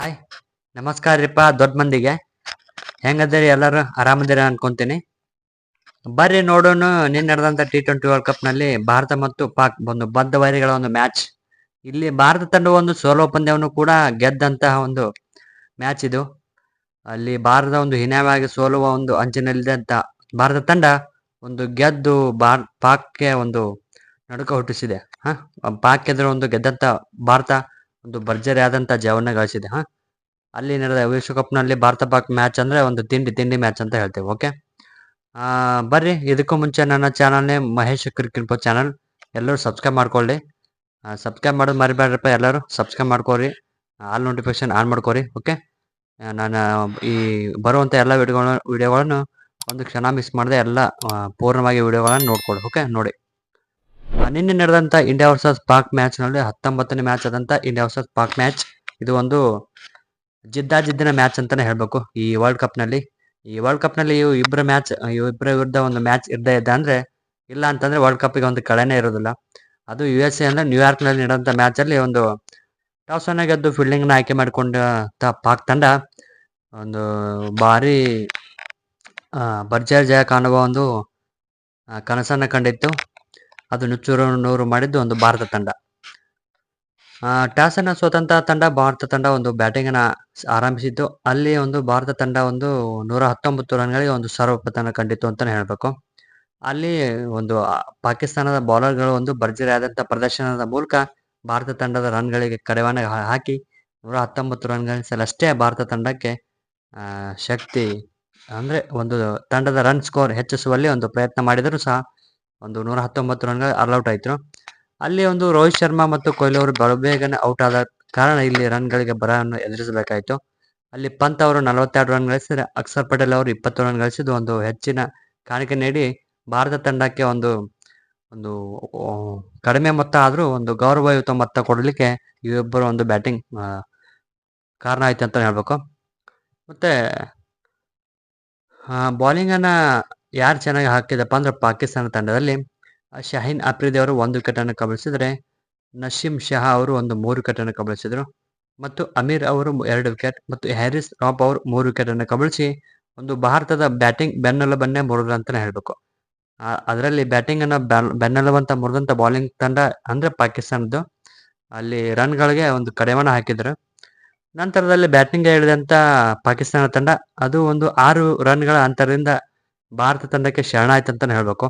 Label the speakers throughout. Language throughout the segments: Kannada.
Speaker 1: ಹಾಯ್ ನಮಸ್ಕಾರ ರೀಪ್ಪ ದೊಡ್ಡ ಮಂದಿಗೆ. ಹೆಂಗದಿರಿ ಎಲ್ಲರೂ? ಆರಾಮದಿರ ಅನ್ಕೊಂತೀನಿ. ಬರ್ರಿ ನೋಡೋಣ, ನಿನ್ನೆ ನಡೆದಂತ ಟಿ ಟ್ವೆಂಟಿ ವರ್ಲ್ಡ್ ಕಪ್ನಲ್ಲಿ ಭಾರತ ಮತ್ತು ಪಾಕ್ ಒಂದು ಬದ್ಧ ವೈರಿಗಳ ಒಂದು ಮ್ಯಾಚ್. ಇಲ್ಲಿ ಭಾರತ ತಂಡ ಒಂದು ಸೋಲೋ ಪಂದ್ಯವನ್ನು ಕೂಡ ಗೆದ್ದಂತಹ ಒಂದು ಮ್ಯಾಚ್ ಇದು. ಅಲ್ಲಿ ಭಾರತ ಒಂದು ಹೀನಾಯವಾಗಿ ಸೋಲುವ ಒಂದು ಅಂಚಿನಲ್ಲಿದ್ದಂತ ಭಾರತ ತಂಡ ಒಂದು ಗೆದ್ದು ಬಾರ್ ಪಾಕ್ಗೆ ಒಂದು ನಡುಕ ಹುಟ್ಟಿಸಿದೆ. ಹಾ? ಪಾಕ್ ಎದುರು ಒಂದು ಗೆದ್ದಂತ ಭಾರತ ಒಂದು ಭರ್ಜರಿ ಆದಂತ ಜಯವನ್ನ ಗಳಿಸಿದೆ, ಹಾ? ಅಲ್ಲಿ ನಡೆದ ವಿಶ್ವಕಪ್ನಲ್ಲಿ ಭಾರತ ಪಾಕ್ ಮ್ಯಾಚ್ ಅಂದ್ರೆ ಒಂದು ತಿಂಡಿ ತಿಂಡಿ ಮ್ಯಾಚ್ ಅಂತ ಹೇಳ್ತೇವೆ ಓಕೆ ಆ, ಬರ್ರಿ, ಇದಕ್ಕೂ ಮುಂಚೆ ನನ್ನ ಚಾನಲ್ನೇ ಮಹೇಶ್ ಕ್ರಿಕೆಟ್ ಚಾನಲ್ ಎಲ್ಲರೂ ಸಬ್ಸ್ಕ್ರೈಬ್ ಮಾಡ್ಕೊಳ್ಳಿ. ಸಬ್ಸ್ಕ್ರೈಬ್ ಮಾಡೋದು ಮರಿಬೇಡ್ರಪ್ಪ ಎಲ್ಲರೂ. ಸಬ್ಸ್ಕ್ರೈಬ್ ಮಾಡ್ಕೋರಿ ಆಲ್ ನೋಟಿಫಿಕೇಶನ್ ಆನ್ ಮಾಡ್ಕೊರಿ ಓಕೆ ನಾನು ಈ ಬರುವಂತ ಎಲ್ಲ ವಿಡಿಯೋಗಳ ವಿಡಿಯೋಗಳನ್ನು ಒಂದು ಕ್ಷಣ ಮಿಸ್ ಮಾಡದೆ ಎಲ್ಲ ಪೂರ್ಣವಾಗಿ ವಿಡಿಯೋಗಳನ್ನು ನೋಡ್ಕೊಳ್ಳಿ ಓಕೆ ನೋಡಿ. ನಿನ್ನೆ ನಡೆದಂತ ಇಂಡಿಯಾ ವರ್ಸಸ್ ಪಾಕ್ ಮ್ಯಾಚ್ನಲ್ಲಿ ಹತ್ತೊಂಬತ್ತನೇ ಮ್ಯಾಚ್ ಆದಂತ ಇಂಡಿಯಾ ವರ್ಸಸ್ ಪಾಕ್ ಮ್ಯಾಚ್ ಇದು ಒಂದು ಜಿದ್ದಾಜಿದ್ದಿನ ಮ್ಯಾಚ್ ಅಂತಾನೆ ಹೇಳ್ಬೇಕು. ಈ ವರ್ಲ್ಡ್ ಕಪ್ನಲ್ಲಿ, ಈ ವರ್ಲ್ಡ್ ಕಪ್ನಲ್ಲಿ ಇವು ಇಬ್ಬರ ಮ್ಯಾಚ್ ಇಬ್ಬರ ವಿರುದ್ಧ ಒಂದು ಮ್ಯಾಚ್ ಇದ್ದೇ ಇದ್ದ ಅಂದ್ರೆ, ಇಲ್ಲ ಅಂತಂದ್ರೆ ವರ್ಲ್ಡ್ ಕಪ್ಗೆ ಒಂದು ಕಳೆನೇ ಇರೋದಿಲ್ಲ. ಅದು ಯು ಎಸ್ ಎ ಅಂದ್ರೆ ನ್ಯೂಯಾರ್ಕ್ನಲ್ಲಿ ನಡೆದಂತ ಮ್ಯಾಚ್ ಅಲ್ಲಿ ಒಂದು ಟಾಸ್ ಅನ್ನ ಗೆದ್ದು ಫೀಲ್ಡಿಂಗ್ನ ಆಯ್ಕೆ ಮಾಡಿಕೊಂಡ ಪಾಕ್ ತಂಡ, ಒಂದು ಭಾರಿ ಭರ್ಜರಿ ಜಯ ಕಾಣುವ ಒಂದು ಕನಸನ್ನ ಕಂಡಿತ್ತು. ಅದು ನುಚ್ಚೂರು ನೂರು ಮಾಡಿದ್ದು ಒಂದು ಭಾರತ ತಂಡ. ಟಾಸ್ ಸ್ವತಂತ್ರ ತಂಡ ಭಾರತ ತಂಡ ಒಂದು ಬ್ಯಾಟಿಂಗ್ ಅನ್ನ ಆರಂಭಿಸಿದ್ದು. ಅಲ್ಲಿ ಒಂದು ಭಾರತ ತಂಡ ಒಂದು ನೂರ ಹತ್ತೊಂಬತ್ತು ರನ್ಗಳಿಗೆ ಒಂದು ಸರ್ವಪತನ ಕಂಡಿತ್ತು ಅಂತಾನೆ ಹೇಳ್ಬೇಕು. ಅಲ್ಲಿ ಒಂದು ಪಾಕಿಸ್ತಾನದ ಬೌಲರ್ಗಳು ಒಂದು ಭರ್ಜರಿ ಆದಂತಹ ಪ್ರದರ್ಶನದ ಮೂಲಕ ಭಾರತ ತಂಡದ ರನ್ಗಳಿಗೆ ಕಡಿವಾಣ ಹಾಕಿ ನೂರ ಹತ್ತೊಂಬತ್ತು ರನ್ ಗಳಿಸಲಷ್ಟೇ ಭಾರತ ತಂಡಕ್ಕೆ ಶಕ್ತಿ, ಅಂದ್ರೆ ಒಂದು ತಂಡದ ರನ್ ಸ್ಕೋರ್ ಹೆಚ್ಚಿಸುವಲ್ಲಿ ಒಂದು ಪ್ರಯತ್ನ ಮಾಡಿದರೂ ಸಹ ಒಂದು ನೂರ ಹತ್ತೊಂಬತ್ತು ರನ್ಗೆ ಆಲ್ ಔಟ್ ಆಯ್ತು. ಅಲ್ಲಿ ಒಂದು ರೋಹಿತ್ ಶರ್ಮಾ ಮತ್ತು ಕೊಹ್ಲಿ ಅವರು ಬೇಗನೆ ಔಟ್ ಆದ ಕಾರಣ ಇಲ್ಲಿ ರನ್ಗಳಿಗೆ ಬರವನ್ನು ಎದುರಿಸಬೇಕಾಯಿತು. ಅಲ್ಲಿ ಪಂತ್ ಅವರು ನಲವತ್ತೆರಡು ರನ್ ಗಳಿಸಿದರೆ ಅಕ್ಷರ್ ಪಟೇಲ್ ಅವರು ಇಪ್ಪತ್ತು ರನ್ ಗಳಿಸಿದ್ದು ಒಂದು ಹೆಚ್ಚಿನ ಕಾಣಿಕೆ ನೀಡಿ ಭಾರತ ತಂಡಕ್ಕೆ ಒಂದು ಒಂದು ಕಡಿಮೆ ಮೊತ್ತ ಆದರೂ ಒಂದು ಗೌರವಯುತ ಮೊತ್ತ ಕೊಡಲಿಕ್ಕೆ ಇವಿಬ್ಬರು ಒಂದು ಬ್ಯಾಟಿಂಗ್ ಕಾರಣ ಆಯ್ತು ಅಂತ ಹೇಳ್ಬೇಕು. ಮತ್ತೆ ಬೌಲಿಂಗ್ ಅನ್ನ ಯಾರು ಚೆನ್ನಾಗಿ ಹಾಕಿದಪ್ಪ ಅಂದ್ರೆ ಪಾಕಿಸ್ತಾನ ತಂಡದಲ್ಲಿ. ಶಹೀನ್ ಅಫ್ರಿದಿ ಅವರು ಒಂದು ವಿಕೆಟ್ ಅನ್ನು ಕಬಳಿಸಿದರೆ ನಶೀಮ್ ಶಹಾ ಅವರು ಒಂದು ಮೂರು ವಿಕೆಟ್ ಅನ್ನು ಕಬಳಿಸಿದರು. ಮತ್ತು ಅಮೀರ್ ಅವರು ಎರಡು ವಿಕೆಟ್, ಮತ್ತು ಹ್ಯಾರಿಸ್ ರಾಪ್ ಅವರು ಮೂರು ವಿಕೆಟ್ ಅನ್ನು ಕಬಳಿಸಿ, ಒಂದು ಭಾರತದ ಬ್ಯಾಟಿಂಗ್ ಬೆನ್ನೆಲುಬನ್ನೇ ಮುರಿದ್ರು ಅಂತಾನೆ ಹೇಳ್ಬೇಕು ಅದರಲ್ಲಿ ಬ್ಯಾಟಿಂಗ್ ಅನ್ನ ಬ್ಯಾಲ್- ಬೆನ್ನೆಲುಬಂತ ಮುರಿದಂತ ಬೌಲಿಂಗ್ ತಂಡ ಅಂದ್ರೆ ಪಾಕಿಸ್ತಾನದ್ದು. ಅಲ್ಲಿ ರನ್ಗಳಿಗೆ ಒಂದು ಕಡಿವಾಣ ಹಾಕಿದ್ರು. ನಂತರದಲ್ಲಿ ಬ್ಯಾಟಿಂಗ್ ಇಳಿದಂತ ಪಾಕಿಸ್ತಾನ ತಂಡ, ಅದು ಒಂದು ಆರು ರನ್ಗಳ ಅಂತರದಿಂದ ಭಾರತ ತಂಡಕ್ಕೆ ಶರಣಾಯ್ತು ಅಂತಾನೆ ಹೇಳ್ಬೇಕು.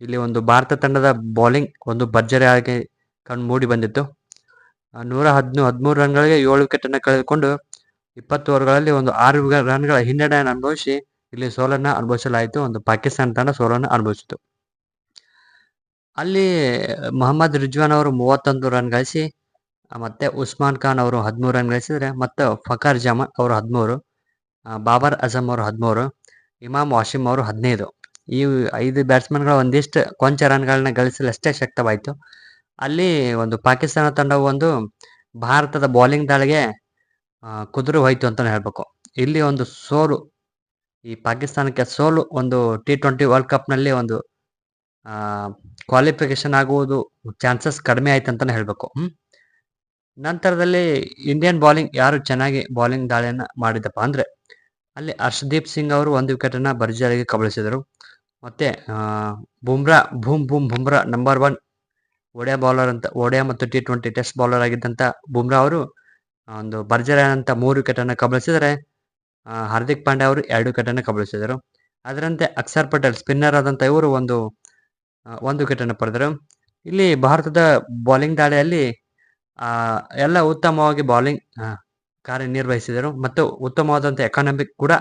Speaker 1: ಇಲ್ಲಿ ಒಂದು ಭಾರತ ತಂಡದ ಬೌಲಿಂಗ್ ಒಂದು ಭರ್ಜರಿಯಾಗಿ ಕಣ್ಣು ಮೂಡಿ ಬಂದಿತ್ತು. ನೂರ ಹದಿನೂ, ಹದಿಮೂರು ರನ್ಗಳಿಗೆ ಏಳು ವಿಕೆಟ್ ಅನ್ನು ಕಳೆದುಕೊಂಡು ಇಪ್ಪತ್ತು ಓವರ್ಗಳಲ್ಲಿ ಒಂದು ಆರು ರನ್ಗಳ ಹಿನ್ನಡೆಯನ್ನು ಅನುಭವಿಸಿ ಇಲ್ಲಿ ಸೋಲನ್ನ ಅನುಭವಿಸಲಾಯಿತು. ಒಂದು ಪಾಕಿಸ್ತಾನ ತಂಡ ಸೋಲನ್ನು ಅನುಭವಿಸಿತು. ಅಲ್ಲಿ ಮೊಹಮ್ಮದ್ ರಿಜ್ವಾನ್ ಅವರು ಮೂವತ್ತೊಂದು ರನ್ ಗಳಿಸಿ, ಮತ್ತೆ ಉಸ್ಮಾನ್ ಖಾನ್ ಅವರು ಹದಿಮೂರು ರನ್ ಗಳಿಸಿದರೆ, ಮತ್ತೆ ಫಕರ್ ಜಮಾನ್ ಅವರು ಹದಿಮೂರು ಬಾಬರ್ ಅಜಮ್ ಅವರು ಹದಿಮೂರು ಇಮಾಮ್ ವಾಶಿಮ್ ಅವರು ಹದಿನೈದು. ಈ ಐದು ಬ್ಯಾಟ್ಸ್ಮನ್ಗಳು ಒಂದಿಷ್ಟು ಕೊಂಚ ರನ್ಗಳನ್ನ ಗಳಿಸಲು ಅಷ್ಟೇ ಶಕ್ತವಾಯಿತು. ಅಲ್ಲಿ ಒಂದು ಪಾಕಿಸ್ತಾನ ತಂಡವು ಒಂದು ಭಾರತದ ಬೌಲಿಂಗ್ ದಾಳಿಗೆ ಕುದುರೆ ಹೋಯ್ತು ಹೇಳಬೇಕು ಹೇಳ್ಬೇಕು. ಇಲ್ಲಿ ಒಂದು ಸೋಲು, ಈ ಪಾಕಿಸ್ತಾನಕ್ಕೆ ಸೋಲು, ಒಂದು ಟಿ ಟ್ವೆಂಟಿ ವರ್ಲ್ಡ್ ಕಪ್ನಲ್ಲಿ ಒಂದು ಕ್ವಾಲಿಫಿಕೇಶನ್ ಆಗುವುದು ಚಾನ್ಸಸ್ ಕಡಿಮೆ ಆಯ್ತು ಅಂತಲೇ ಹೇಳ್ಬೇಕು. ನಂತರದಲ್ಲಿ ಇಂಡಿಯನ್ ಬೌಲಿಂಗ್ ಯಾರು ಚೆನ್ನಾಗಿ ಬೌಲಿಂಗ್ ದಾಳಿಯನ್ನು ಮಾಡಿದಪ್ಪ ಅಂದ್ರೆ ಅಲ್ಲಿ ಹರ್ಷದೀಪ್ ಸಿಂಗ್ ಅವರು ಒಂದು ವಿಕೆಟ್ ಅನ್ನ ಭರ್ಜರಿಯಾಗಿ ಕಬಳಿಸಿದರು. ಮತ್ತೆ Bumrah boom boom Bumrah number one ODI bowler ಅಂತ, ಒಡಿಯಾ ಮತ್ತು ಟಿ ಟ್ವೆಂಟಿ ಟೆಸ್ಟ್ ಬೌಲರ್ ಆಗಿದ್ದಂತ ಬುಮ್ರಾ ಅವರು ಒಂದು ಭರ್ಜರಿ ಆದಂತ ಮೂರು ವಿಕೆಟ್ ಅನ್ನ ಕಬಳಿಸಿದರೆ ಹಾರ್ದಿಕ್ ಪಾಂಡೆ ಅವರು ಎರಡು ವಿಕೆಟ್ ಅನ್ನು ಕಬಳಿಸಿದರು. ಅದರಂತೆ ಅಕ್ಷರ್ ಪಟೇಲ್ ಸ್ಪಿನ್ನರ್ ಆದಂತ ಇವರು ಒಂದು ಒಂದು ವಿಕೆಟ್ ಅನ್ನು ಪಡೆದರು. ಇಲ್ಲಿ ಭಾರತದ ಬೌಲಿಂಗ್ ದಾಳಿಯಲ್ಲಿ ಎಲ್ಲ ಉತ್ತಮವಾಗಿ ಬೌಲಿಂಗ್ ಕಾರ್ಯನಿರ್ವಹಿಸಿದರು ಮತ್ತು ಉತ್ತಮವಾದಂತ ಎಕಾನಮಿಕ್ ಕೂಡ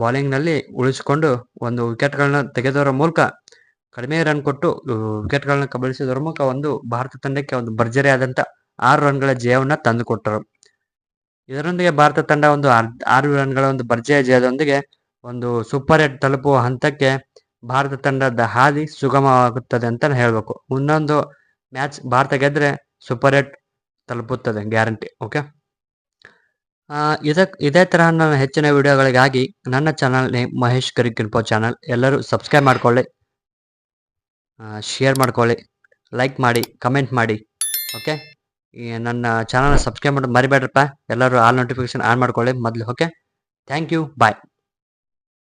Speaker 1: ಬೌಲಿಂಗ್ನಲ್ಲಿ ಉಳಿಸಿಕೊಂಡು ಒಂದು ವಿಕೆಟ್ಗಳನ್ನ ತೆಗೆದವರ ಮೂಲಕ ಕಡಿಮೆ ರನ್ ಕೊಟ್ಟು ವಿಕೆಟ್ಗಳನ್ನ ಕಬಳಿಸಿದವರ ಮೂಲಕ ಒಂದು ಭಾರತ ತಂಡಕ್ಕೆ ಒಂದು ಭರ್ಜರಿಯಾದಂಥ ಆರು ರನ್ಗಳ ಜಯವನ್ನ ತಂದುಕೊಟ್ಟರು. ಇದರೊಂದಿಗೆ ಭಾರತ ತಂಡ ಒಂದು ಆರು ರನ್ಗಳ ಒಂದು ಭರ್ಜರಿ ಜಯದೊಂದಿಗೆ ಒಂದು ಸೂಪರ್ ಏಟ್ ತಲುಪುವ ಹಂತಕ್ಕೆ ಭಾರತ ತಂಡದ ಹಾದಿ ಸುಗಮವಾಗುತ್ತದೆ ಅಂತ ಹೇಳ್ಬೇಕು. ಇನ್ನೊಂದು ಮ್ಯಾಚ್ ಭಾರತ ಗೆದ್ರೆ ಸೂಪರ್ ಏಟ್ ತಲುಪುತ್ತದೆ ಗ್ಯಾರಂಟಿ ಓಕೆ ಇದಕ್ ಇದೇ ತರಹ ನನ್ನ ಹೆಚ್ಚಿನ ವಿಡಿಯೋಗಳಿಗಾಗಿ ನನ್ನ ಚಾನಲ್ ನೇಮ್ ಮಹೇಶ್ ಕರಿಕಿನ್ಪೋ ಚಾನಲ್ ಎಲ್ಲರೂ ಸಬ್ಸ್ಕ್ರೈಬ್ ಮಾಡ್ಕೊಳ್ಳಿ. ಶೇರ್ ಮಾಡ್ಕೊಳ್ಳಿ. ಲೈಕ್ ಮಾಡಿ ಕಮೆಂಟ್ ಮಾಡಿ. ಓಕೆ ನನ್ನ ಚಾನಲ್ನ ಸಬ್ಸ್ಕ್ರೈಬ್ ಮಾಡೋದು ಮರಿಬೇಡ್ರಪ್ಪ. ಎಲ್ಲರೂ ಆಲ್ ನೋಟಿಫಿಕೇಶನ್ ಆನ್ ಮಾಡ್ಕೊಳ್ಳಿ ಮೊದಲು. Okay thank you bye